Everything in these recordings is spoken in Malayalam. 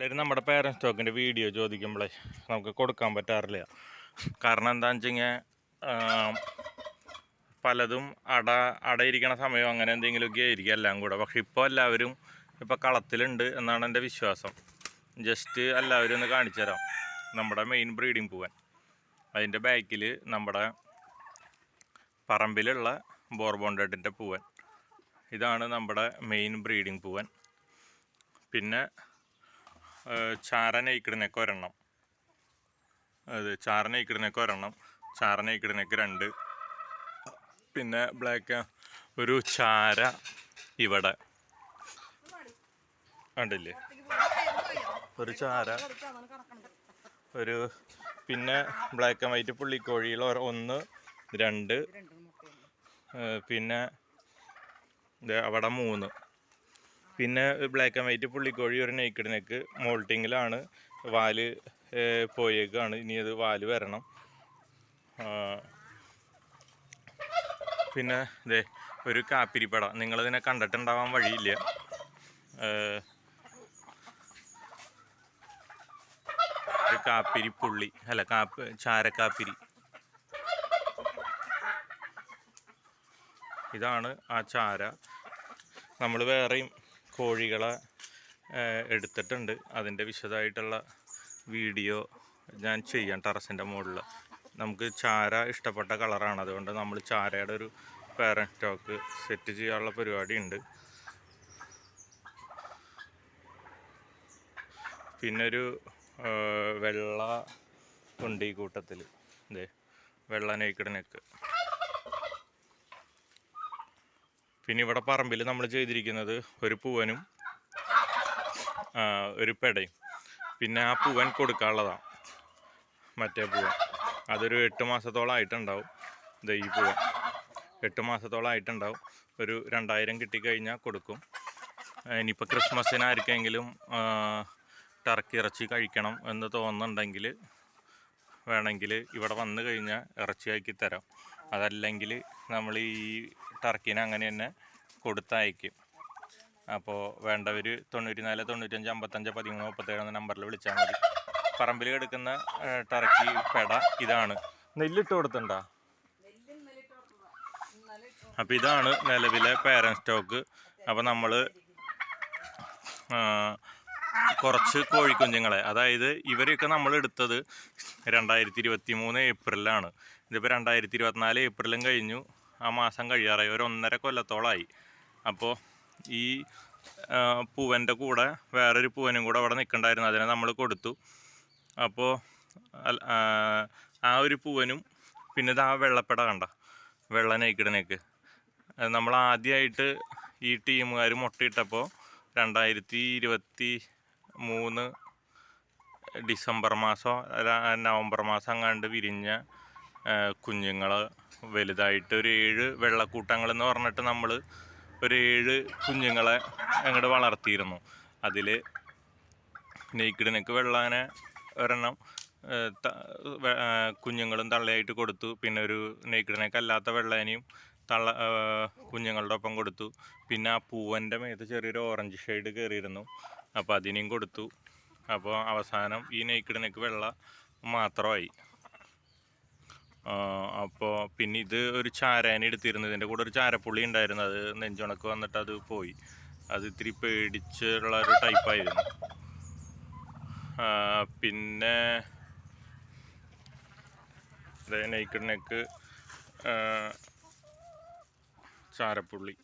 പലരും നമ്മുടെ പേരൻസ് സ്റ്റോക്കിന്റെ വീഡിയോ ചോദിക്കുമ്പോഴേ നമുക്ക് കൊടുക്കാൻ പറ്റാറില്ല. കാരണം എന്താണെന്ന് വെച്ച് കഴിഞ്ഞാൽ പലതും അട അടയിരിക്കണ സമയം അങ്ങനെ എന്തെങ്കിലുമൊക്കെ ആയിരിക്കും എല്ലാം കൂടെ. പക്ഷെ ഇപ്പോൾ എല്ലാവരും ഇപ്പോൾ കളത്തിലുണ്ട് എന്നാണ് എന്റെ വിശ്വാസം. ജസ്റ്റ് എല്ലാവരും ഒന്ന് കാണിച്ചു തരാം. നമ്മുടെ മെയിൻ ബ്രീഡിങ് പൂവൻ. അതിന്റെ ബാക്കിൽ നമ്മുടെ പറമ്പിലുള്ള ബോർബോണ്ടഡിന്റെ പൂവൻ. ഇതാണ് നമ്മുടെ മെയിൻ ബ്രീഡിങ് പൂവൻ. പിന്നെ ചാരനൈക്കിടിനൊക്കെ ഒരെണ്ണം. അത് ചാരനൈക്കിടിനൊക്കെ ഒരെണ്ണം. ചാരനൈക്കിടിനൊക്കെ രണ്ട്. പിന്നെ ബ്ലാക്ക് ഒരു ചാര ഇവിടെ. കണ്ടില്ലേ? ഒരു ചാര. ഒരു പിന്നെ ബ്ലാക്ക് ആൻഡ് വൈറ്റ് പുള്ളിക്കോഴിയിൽ ഒന്ന് രണ്ട്. പിന്നെ അവിടെ മൂന്ന്. പിന്നെ ബ്ലാക്ക് ആൻഡ് വൈറ്റ് പുള്ളിക്കോഴി ഒരു നെയ്ക്കഡ് നെക്ക് മോൾട്ടിങ്ങിലാണ് വാൽ പോയേക്കാണ്. ഇനി അത് വാൽ വരണം. പിന്നെ ഇതേ ഒരു കാപ്പിരിപ്പട. നിങ്ങളിതിനെ കണ്ടിട്ടുണ്ടാവാൻ വഴിയില്ല. ഒരു കാപ്പിരി പുള്ളി. അല്ല കാപ്പ് ചാരക്കാപ്പിരി. ഇതാണ് ആ ചാര. നമ്മൾ വേറെയും കോഴികളെ എടുത്തിട്ടുണ്ട്. അതിന്റെ വിശദമായിട്ടുള്ള വീഡിയോ ഞാൻ ചെയ്യാം ടെറസിന്റെ മുകളിൽ. നമുക്ക് ചാര ഇഷ്ടപ്പെട്ട കളറാണ്. അതുകൊണ്ട് നമ്മൾ ചാരയുടെ ഒരു പാരൻ സ്റ്റോക്ക് സെറ്റ് ചെയ്യാനുള്ള പരിപാടി ഉണ്ട് പിന്നെ ഒരു വെള്ള ഉണ്ട് ഈ കൂട്ടത്തിൽ. ഇതേ വെള്ള നേക്കഡ് നെക്ക് പിന്നെ ഇവിടെ പറമ്പിൽ നമ്മൾ ചെയ്തിരിക്കുന്നത് ഒരു പൂവനും ഒരു പെടയും. പിന്നെ ആ പൂവൻ കൊടുക്കാനുള്ളതാണ് മറ്റേ പൂവൻ. അതൊരു എട്ട് മാസത്തോളം ആയിട്ടുണ്ടാവും. ദേ ഈ പൂവൻ. എട്ട് മാസത്തോളം ആയിട്ടുണ്ടാവും. ഒരു രണ്ടായിരം കിട്ടിക്കഴിഞ്ഞാൽ കൊടുക്കും. ഇനിയിപ്പോൾ ക്രിസ്മസിനായിരിക്കെങ്കിലും ടർക്കി ഇറച്ചി കഴിക്കണം എന്ന് തോന്നുന്നുണ്ടെങ്കിൽ വേണമെങ്കിൽ ഇവിടെ വന്നു കഴിഞ്ഞാൽ ഇറച്ചിയാക്കി തരാം. അതല്ലെങ്കിൽ നമ്മൾ ഈ ടർക്കിനെ അങ്ങനെ തന്നെ കൊടുത്തയക്കും അപ്പോൾ വേണ്ടവർ തൊണ്ണൂറ്റി നാല് തൊണ്ണൂറ്റഞ്ച് അമ്പത്തഞ്ച് പതിമൂന്ന് മുപ്പത്തേഴ് എന്ന നമ്പറിൽ വിളിച്ചാൽ മതി. പറമ്പിൽ കിടക്കുന്ന ടർക്കി പെട ഇതാണ്. നെല്ലിട്ട് കൊടുത്തുണ്ടോ അപ്പോൾ ഇതാണ് നിലവിലെ പേരൻ സ്റ്റോക്ക് അപ്പോൾ നമ്മൾ കുറച്ച് കോഴിക്കുഞ്ഞുങ്ങളെ. അതായത് ഇവരെയൊക്കെ നമ്മൾ എടുത്തത് രണ്ടായിരത്തി ഇരുപത്തി മൂന്ന് ഏപ്രിലാണ്. ഇതിപ്പോൾ രണ്ടായിരത്തി ഇരുപത്തിനാല് ഏപ്രിലും കഴിഞ്ഞു. ആ മാസം കഴിയാറായി. ഒരു ഒന്നര കൊല്ലത്തോളമായി അപ്പോൾ ഈ പൂവന്റെ കൂടെ വേറൊരു പൂവനും കൂടെ അവിടെ നിൽക്കണ്ടായിരുന്നു. അതിനെ നമ്മൾ കൊടുത്തു. അപ്പോൾ ആ ഒരു പൂവനും പിന്നെ ഇത് ആ വെള്ളപ്പെട കണ്ട. വെള്ള നെയ്ക്കിടനേക്ക്. നമ്മൾ ആദ്യമായിട്ട് ഈ ടീമുകാർ മുട്ടയിട്ടപ്പോൾ രണ്ടായിരത്തി ഇരുപത്തി മൂന്ന് ഡിസംബർ മാസം അല്ല നവംബർ മാസം അങ്ങാണ്ട് വിരിഞ്ഞ കുഞ്ഞുങ്ങൾ വലുതായിട്ട് ഒരു ഏഴ് വെള്ളക്കൂട്ടങ്ങൾ എന്ന് പറഞ്ഞിട്ട് നമ്മൾ ഒരു ഏഴ് കുഞ്ഞുങ്ങളെ അങ്ങോട്ട് വളർത്തിയിരുന്നു. അതിൽ നെയ്ക്കിടിനക്ക് വെള്ളാനെ ഒരെണ്ണം കുഞ്ഞുങ്ങളും തള്ളയായിട്ട് കൊടുത്തു. പിന്നെ ഒരു നെയ്ക്കിടിനൊക്കെ അല്ലാത്ത വെള്ളേനെയും തള്ള കുഞ്ഞുങ്ങളുടെ ഒപ്പം കൊടുത്തു. പിന്നെ ആ പൂവന്റെ മേത്ത് ചെറിയൊരു ഓറഞ്ച് ഷെയ്ഡ് കയറിയിരുന്നു അപ്പോൾ അതിനെയും കൊടുത്തു. അപ്പോൾ അവസാനം ഈ നെയ്ക്കിടിനക്ക് വെള്ള മാത്രമായി. അപ്പോൾ പിന്നെ ഇത് ഒരു ചാരേനെ എടുത്തിരുന്നു ഇതിന്റെ കൂടെ ഒരു ചാരപ്പുള്ളി ഉണ്ടായിരുന്നു. അത് നെഞ്ചുണക്ക് വന്നിട്ട് അത് പോയി. അത് ഇത്തിരി പേടിച്ചുള്ള ഒരു ടൈപ്പായിരുന്നു പിന്നെ പിന്നെ നെയ്ക്കിട് നെക്ക് ചാരപ്പുള്ളി.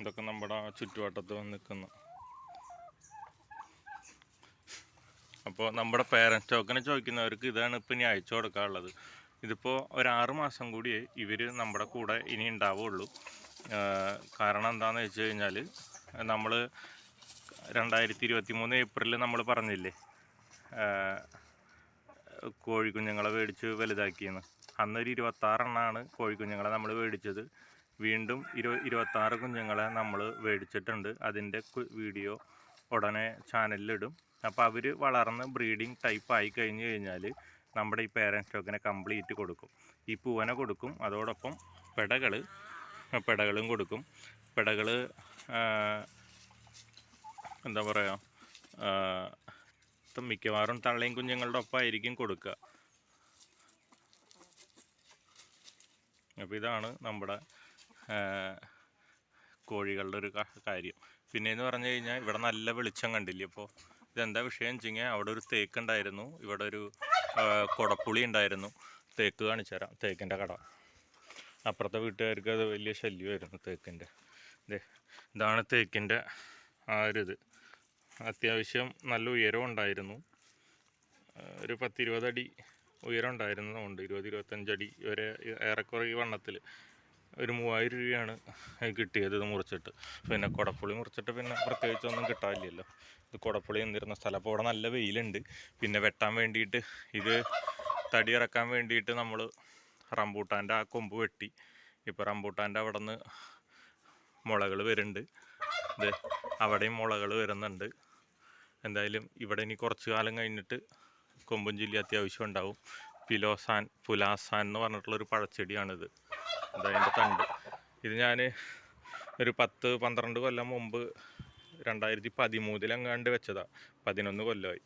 ഇതൊക്കെ നമ്മുടെ ചുറ്റുവട്ടത്ത് നിൽക്കുന്നു. അപ്പോൾ നമ്മുടെ പേരൻസ് ടോക്കനെ ചോദിക്കുന്നവർക്ക് ഇതാണ് ഇപ്പം ഇനി അയച്ചു കൊടുക്കാനുള്ളത്. ഇതിപ്പോൾ ഒരു ആറ് മാസം കൂടിയേ ഇവർ നമ്മുടെ കൂടെ ഇനി ഉണ്ടാവുള്ളൂ. കാരണം എന്താണെന്ന് വെച്ച് കഴിഞ്ഞാൽ നമ്മൾ രണ്ടായിരത്തി ഇരുപത്തി മൂന്ന് ഏപ്രിലിൽ നമ്മൾ പറഞ്ഞില്ലേ? കോഴിക്കുഞ്ഞുങ്ങളെ മേടിച്ച് വലുതാക്കിയെന്ന്. അന്നൊരു ഇരുപത്താറെണ്ണമാണ് കോഴിക്കുഞ്ഞുങ്ങളെ നമ്മൾ മേടിച്ചത്. വീണ്ടും ഇരു ഇരുപത്താറ് കുഞ്ഞുങ്ങളെ നമ്മൾ മേടിച്ചിട്ടുണ്ട് അതിന്റെ വീഡിയോ ഉടനെ ചാനലിലിടും. അപ്പോൾ അവർ വളർന്ന് ബ്രീഡിംഗ് ടൈപ്പ് ആയി കഴിഞ്ഞ് കഴിഞ്ഞാൽ നമ്മുടെ ഈ പേരന്റ് സ്റ്റോക്കിനെ കംപ്ലീറ്റ് കൊടുക്കും. ഈ പൂവനെ കൊടുക്കും. അതോടൊപ്പം പെടകൾ പെടകളും കൊടുക്കും. പെടകൾ എന്താ പറയുക മിക്കവാറും തള്ളയും കുഞ്ഞുങ്ങളുടെ ഒപ്പം ആയിരിക്കും കൊടുക്കുക. അപ്പോൾ ഇതാണ് നമ്മുടെ കോഴികളുടെ ഒരു കാര്യം. പിന്നെ എന്ന് പറഞ്ഞു കഴിഞ്ഞാൽ ഇവിടെ നല്ല വെളിച്ചം കണ്ടില്ലേ? അപ്പോൾ ഇതെന്താ വിഷയം വെച്ച് കഴിഞ്ഞാൽ അവിടെ ഒരു തേക്ക് ഉണ്ടായിരുന്നു. ഇവിടെ ഒരു കുടപ്പുളി ഉണ്ടായിരുന്നു. തേക്ക് കാണിച്ചു തരാം. തേക്കിന്റെ കട. അപ്പുറത്തെ വീട്ടുകാർക്ക് അത് വലിയ ശല്യമായിരുന്നു തേക്കിന്റെ ഇതാണ് തേക്കിന്റെ ആ ഒരു ഇത്. അത്യാവശ്യം നല്ല ഉയരം ഉണ്ടായിരുന്നു. ഒരു പത്തിരുപതടി ഉയരം ഉണ്ടായിരുന്നതുകൊണ്ട് ഇരുപത് ഇരുപത്തഞ്ചടി വരെ ഏറെക്കുറെ ഈ വണ്ണത്തിൽ ഒരു മൂവായിരം രൂപയാണ് കിട്ടിയത് ഇത് മുറിച്ചിട്ട്. പിന്നെ കുടപ്പുളി മുറിച്ചിട്ട് പിന്നെ പ്രത്യേകിച്ചൊന്നും കിട്ടാനില്ലല്ലോ. ഇത് കുടപ്പുളി എന്നിരുന്ന സ്ഥലം. അപ്പോൾ അവിടെ നല്ല വെയിലുണ്ട്. പിന്നെ വെട്ടാൻ വേണ്ടിയിട്ട് ഇത് തടി ഇറക്കാൻ വേണ്ടിയിട്ട് നമ്മൾ റംബൂട്ടാന്റെ ആ കൊമ്പ് വെട്ടി. ഇപ്പോൾ റംബൂട്ടാന്റെ അവിടെ നിന്ന് മുളകൾ വരുന്നുണ്ട്. ഇത് അവിടെയും മുളകൾ വരുന്നുണ്ട്. എന്തായാലും ഇവിടെ ഇനി കുറച്ച് കാലം കഴിഞ്ഞിട്ട് കൊമ്പും ചില്ലി അത്യാവശ്യം ഉണ്ടാവും. പിലോസാൻ പുലാസാൻ എന്ന് പറഞ്ഞിട്ടുള്ള ഒരു പഴച്ചെടിയാണിത് അതതിന്റെ തണ്ട്. ഇത് ഞാൻ ഒരു പത്ത് പന്ത്രണ്ട് കൊല്ലം മുമ്പ് രണ്ടായിരത്തി പതിമൂന്നിലെങ്ങാണ്ട് വെച്ചതാണ് പതിനൊന്ന് കൊല്ലമായി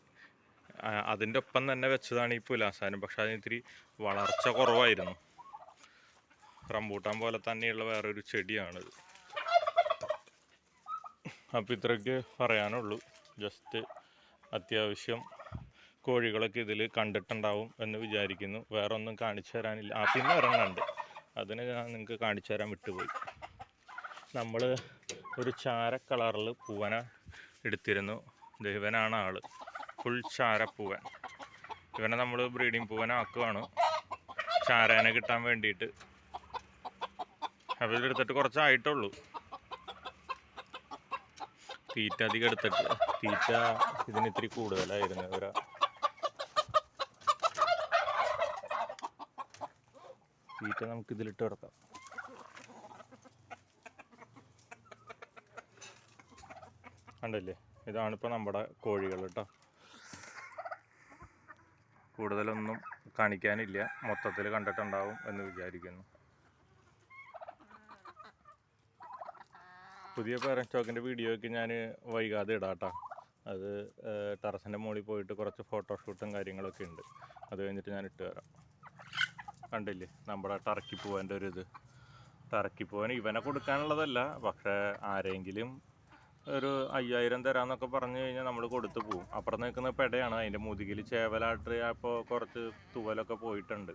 അതിന്റെ ഒപ്പം തന്നെ വെച്ചതാണ് ഈ പുലാസാനും പക്ഷെ അതിന് ഇത്തിരി വളർച്ച കുറവായിരുന്നു. റംബൂട്ടാൻ പോലെ തന്നെയുള്ള വേറൊരു ചെടിയാണിത്. അപ്പോൾ ഇത്രയ്ക്ക് പറയാനുള്ളൂ. ജസ്റ്റ് അത്യാവശ്യം കോഴികളൊക്കെ ഇതിൽ കണ്ടിട്ടുണ്ടാവും എന്ന് വിചാരിക്കുന്നു. വേറെ ഒന്നും കാണിച്ചു തരാനില്ല. ആ പിന്നെ ഒരെണ്ണമുണ്ട് അതിന് ഞാൻ നിങ്ങൾക്ക് കാണിച്ചു തരാൻ വിട്ടുപോയി. നമ്മൾ ഒരു ചാര കളറിൽ പൂവന എടുത്തിരുന്നു. ദൈവനാണ് ആൾ ഫുൾ ചാര പൂവൻ. ഇവനെ നമ്മൾ ബ്രീഡിംഗ് പൂവനെ ആക്കുവാണ്. ചാരേനെ കിട്ടാൻ വേണ്ടിയിട്ട്. അപ്പോൾ ഇതെടുത്തിട്ട് കുറച്ചായിട്ടുള്ളൂ. തീറ്റ അധികം എടുത്തിട്ട്. തീറ്റ ഇതിന് ഇത്തിരി കൂടുതലായിരുന്നു. ഒരു തീറ്റ നമുക്ക് ഇതിലിട്ട് കിടക്കാം. കണ്ടല്ലേ? ഇതാണ് ഇപ്പോൾ നമ്മുടെ കോഴികൾ കേട്ടോ. കൂടുതലൊന്നും കാണിക്കാനില്ല. മൊത്തത്തിൽ കണ്ടിട്ടുണ്ടാവും എന്ന് വിചാരിക്കുന്നു. പുതിയ പേരൻസ് ടോക്കിന്റെ വീഡിയോയ്ക്ക് ഞാൻ വൈകാതെ ഇടാം അത് ടെറസിന്റെ മുകളിൽ പോയിട്ട് കുറച്ച് ഫോട്ടോഷൂട്ടും കാര്യങ്ങളൊക്കെ ഉണ്ട്. അത് കഴിഞ്ഞിട്ട് ഞാൻ ഇട്ട് തരാം. കണ്ടില്ലേ? നമ്മുടെ ടർക്കി പൂവന്റെ ഒരു ഇത്. ടർക്കി പൂവൻ ഇവനെ കൊടുക്കാനുള്ളതല്ല. പക്ഷേ ആരെങ്കിലും ഒരു അയ്യായിരം തരാമെന്നൊക്കെ പറഞ്ഞു കഴിഞ്ഞാൽ നമ്മൾ കൊടുത്തു പോവും. അപ്പുറം നിൽക്കുന്ന പെടയാണ്. അതിന്റെ മുതുകിൽ ചേവലാട്ട് അപ്പോൾ കുറച്ച് തുവലൊക്കെ പോയിട്ടുണ്ട്.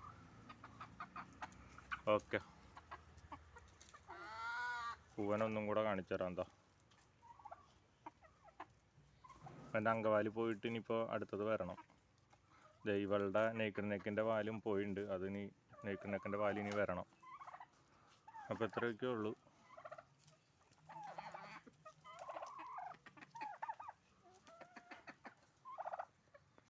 ഓക്കെ. പൂവനൊന്നും കൂടെ കാണിച്ചു തരാം എന്താ. എന്റെ അങ്കവാലി പോയിട്ട് ഇനിയിപ്പോൾ അടുത്തത് വരണം. ദൈവളുടെ നെയ്ക്കർ നെക്കിന്റെ വാലും പോയിട്ടുണ്ട് അതിനി നെയ്ക്കർ പാലിനി വരണം. അപ്പോൾ ഇത്രയൊക്കെ ഉള്ളൂ.